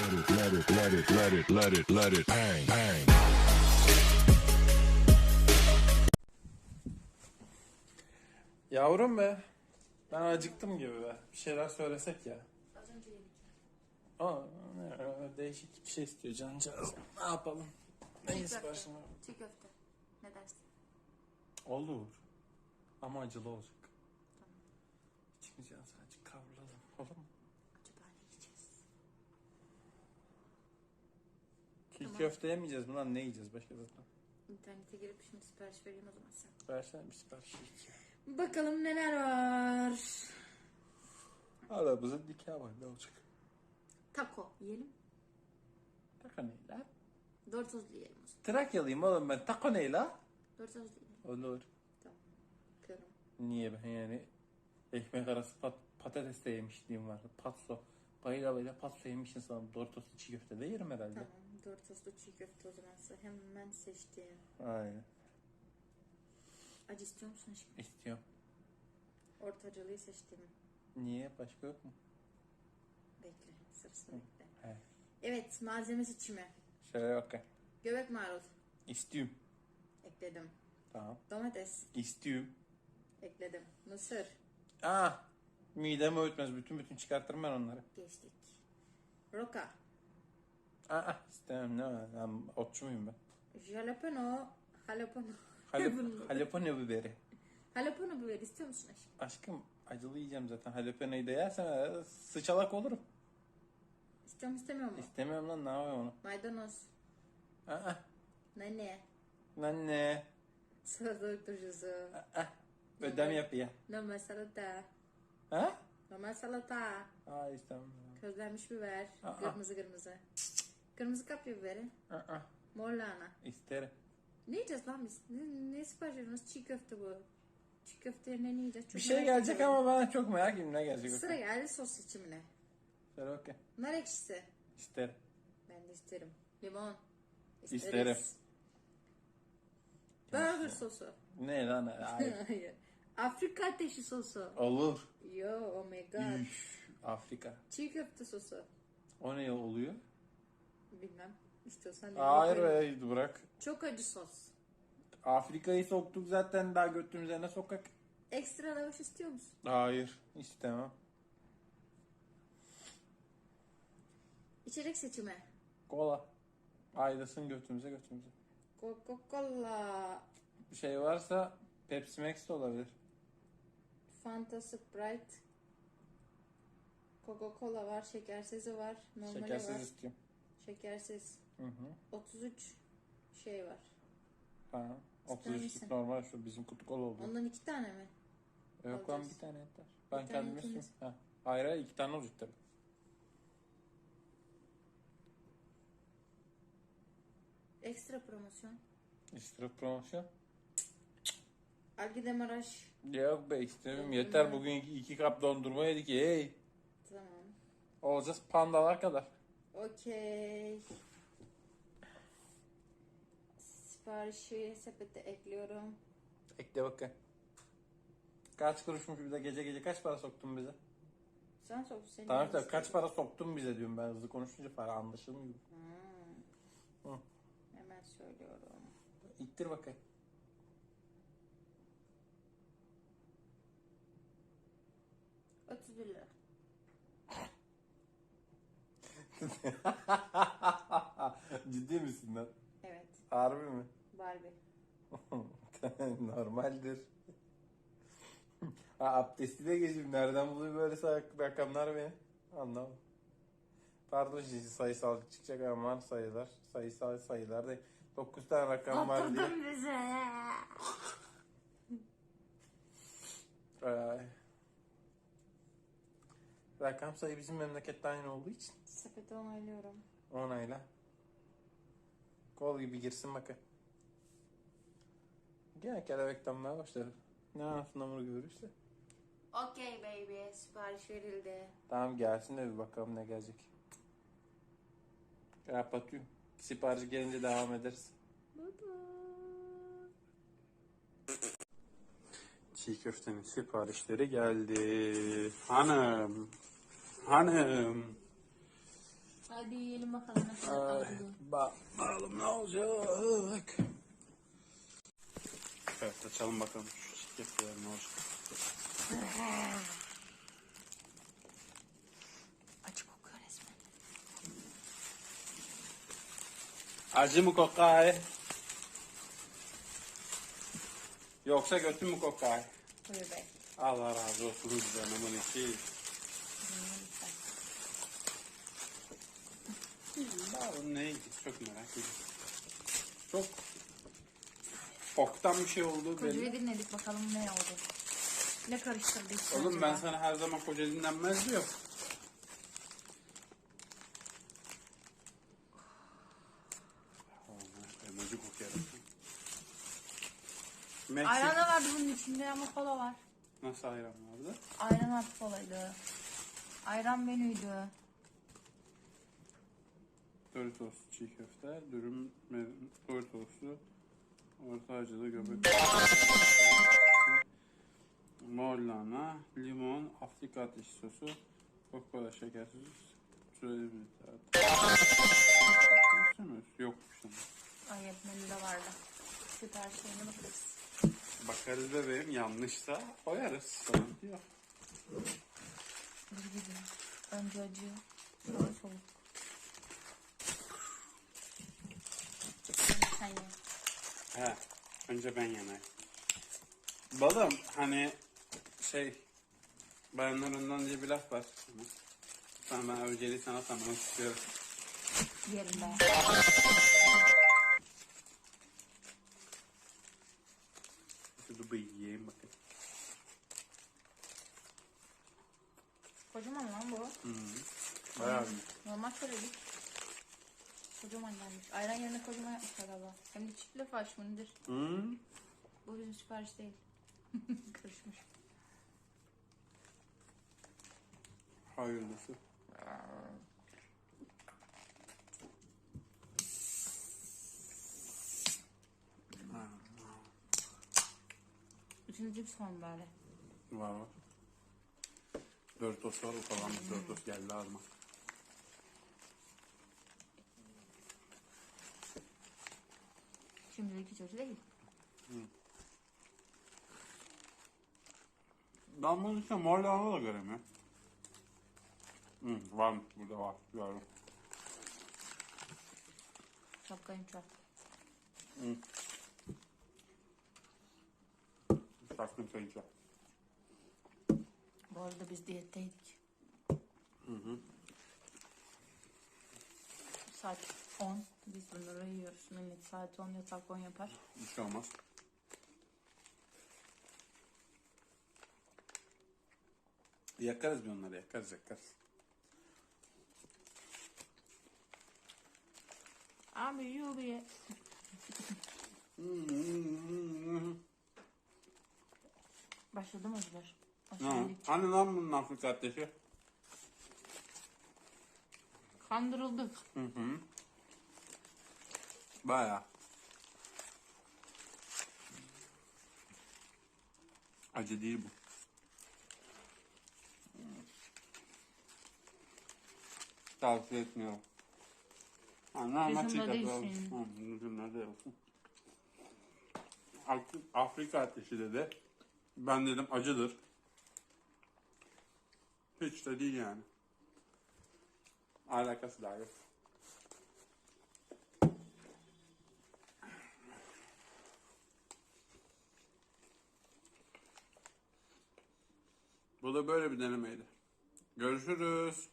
let it, let it, let it, let it, let it, let it bang, bang. Yavrum be. Ben acıktım gibi be. Bir şeyler söylesek ya. Az önce yedik. Aa, ne, değişik bir şey istiyor cancağız. Ne yapalım? Ne Çiğ köfte. var? Çiğ köfte. Ne dersin? Olur. Ama acılı olacak. İçmeyeceğiz sadece kavrulalım. Olur mu? Acaba ne yiyeceğiz? Çiğ köfte yemeyeceğiz. Bundan ne yiyeceğiz başka zaten? İnternete girip şimdi sipariş vereyim o zaman sen. Versene bir sipariş. Bakalım neler var. Aramızın nikahı var ne olacak? Taco yiyelim. Taka ne la? Doritoslu yiyelim o zaman. Trakyalıyım oğlum ben. Taka ne la? Doritoslu yiyelim. Olur. Tamam. Kırım. Niye ben yani ekmek arası pat, patates de yemişliğim vardı. Patso. Bayıla bayıla patso yemişsin sana. Doritoslu çiğ köfte de yerim herhalde. Tamam. Doritoslu çiğ köfte o zaman size hemen seçtim. Aynen. Acı istiyor musun şimdi? İstiyorum. Ortacalıyı seçtim. Niye? Başka yok mu? Bekle. Sırasını bekle. He. Evet malzeme seçimi. Şöyle bakayım. Göbek marul. İstiyorum. Ekledim. Tamam. Domates. İstiyorum. Ekledim. Mısır. Ah! Midemi öğütmez. Bütün bütün çıkartırım ben onları. Geçtik. Roka. Aa istemem ne? Ben otçu muyum ben? Jalapeno. Jalapeno. Bunu- jalapeno biberi. Jalapeno biber istiyor musun aşkım? Aşkım acılı yiyeceğim zaten. Jalapeno'yu da yersen e, sıçalak olurum. İstiyor mu istemiyor mu? İstemiyorum lan ne yapayım onu. Maydanoz. Aa, Nane. lan ne? Salatalık turşusu. Aa, ödem yap ya. Normal salata. Ha? Normal salata. Aa istemem. Közlenmiş biber. Aa. Kırmızı kırmızı. Kırmızı kapya biberi. Aa, Mor lahana. isterim. Ne yiyeceğiz lan biz? Ne, ne sipariş? Çiğ köfte bu. Çiğ köfte yerine ne yiyeceğiz? Çok Bir şey merak gelecek ediyorum. ama ben çok merak ediyorum ne gelecek. Sıra geldi sos seçimine. Söyle okey. Nar ekşisi. İsterim. Ben de isterim. Limon. İsterim. Burger sosu. Ne lan? Hayır. Afrika ateşi sosu. Olur. Yo oh my god. Üf, Afrika. Çiğ köfte sosu. O ne oluyor? Bilmem. İstiyorsan de Hayır be bırak. Çok acı sos. Afrika'yı soktuk zaten daha götümüze ne sokak? Ekstra lavaş istiyor musun? Hayır istemem. İçecek seçimi. Kola. Aydasın götümüze götümüze. Coca-Cola. Bir şey varsa Pepsi Max de olabilir. Fanta Sprite. Coca-Cola var. Şekersizi var. Normali Şekersiz var. istiyorum. Şekersiz. Hı hı. 33 şey var. Ha. İster 33'lük misin? normal şu bizim kutu kola oldu. Ondan iki tane mi? Yok lan alacağız. bir tane yeter. Ben tane kendim ikimiz. Ha. Hayır hayır iki tane olacak tabii. Ekstra promosyon. İstirap promosyon. Algi Demaraş. Yok be istemiyorum. Yeter bugün iki, iki kap dondurma yedik. Hey. Tamam. Olacağız pandalar kadar. Okey. Siparişi sepete ekliyorum. Ekle bakayım. Kaç kuruşmuş bir de gece gece kaç para soktun bize? Sen sor. Senin Tamam tamam kaç para soktun bize diyorum ben hızlı konuşunca para anlaşılmıyor. Hmm. Hı. Hemen söylüyorum. İttir bakayım. Otuz bir lira. Ciddi misin lan? Evet. Harbi mi? Barbie. Normaldir. ha, abdesti de geçeyim. Nereden buluyor böyle rakamlar beni? Anlamadım. Pardon şimdi sayısal çıkacak aman sayılar. Sayısal sayılar da 9 tane rakam var diye. Oturdun bize. Ay. Rakam sayı bizim memlekette aynı olduğu için Sepete onaylıyorum. onayla. Kol gibi girsin bakın. Gel kelebek damlaya başlarım. Ne anasını hamuru görürse. Okey baby. Sipariş verildi. Tamam gelsin de bir bakalım ne gelecek. Kapatıyorum. Sipariş gelince devam ederiz. Bye. Çiğ köftenin siparişleri geldi. Hanım. Hanım. Hadi yiyelim bakalım ne kadar acılı. bakalım ne olacak. Evet açalım bakalım şu şirketler ne olacak. Acı kokuyor resmen. Acı mı kokay? Yoksa götü mü kokay? Buyur bey. Allah razı olsun canımın içi. Bakalım neydi çok merak ediyorum. Çok boktan bir şey oldu Kocayı belli. dinledik bakalım ne oldu. Ne karıştırdı işte Oğlum ben acaba? sana her zaman koca dinlenmez diyor. Kokuyor. Meksik. Ayran da vardı bunun içinde ama kola var. Nasıl ayran vardı? Ayran artı kolaydı. Ayran menüydü. Doritos çiğ köfte, dürüm, Doritos'lu, orta acılı göbek. Mor lahana, limon, Afrika ateşi sosu, süreli bir tat. İstemiyoruz. Yokmuş ama. Ay menüde vardı. Siparişlerine bakarız. Bakarız bebeğim yanlışsa koyarız. Sıkıntı yok. Dur gidiyor. Önce acı, sonra soğuk. Şimdi sen ye. He. Önce ben yanayım. Balım hani şey bayanlarından diye bir laf var. Sen ben önceliği sana tanımak istiyorum. Yerim ben. Şunu bir yiyeyim bakayım. Kocaman lan bu. Bayağı büyük. Normal söyledik. Kocaman gelmiş. Ayran yerine kocaman yapmışlar galiba. Hem de çift laf nedir? Hmm. Bu bizim sipariş değil. Karışmış. Hayırlısı. İçinde cips var mı böyle? Var var. Doritos var ufalamış Doritos geldi ağzıma. Şimdilik hiç acı değil. Ben bunun içinde mor lahana da göremiyorum. Hmm, varmış burada var. Gördüm. Şapkayım çarp. Şaşkın sayınca. Bu arada biz diyetteydik. Saat 10. Biz bunları yiyoruz. Millet saat 10 yatak 10 yapar. Bir şey olmaz. Yakarız bir onları yakarız yakarız. Abi yiyor bir ye. Başladı mı? Ne? Başladı. Hani lan bunun Afrika ateşi? Kandırıldık. Hı hı. Baya. Acı değil bu. Tavsiye etmiyorum. Bizim de çiğ olsun. Hı, Bizim de olsun. Af- Afrika ateşi dedi. Ben dedim acıdır. Hiç de değil yani. Alakası da yok. Bu da böyle bir denemeydi. Görüşürüz.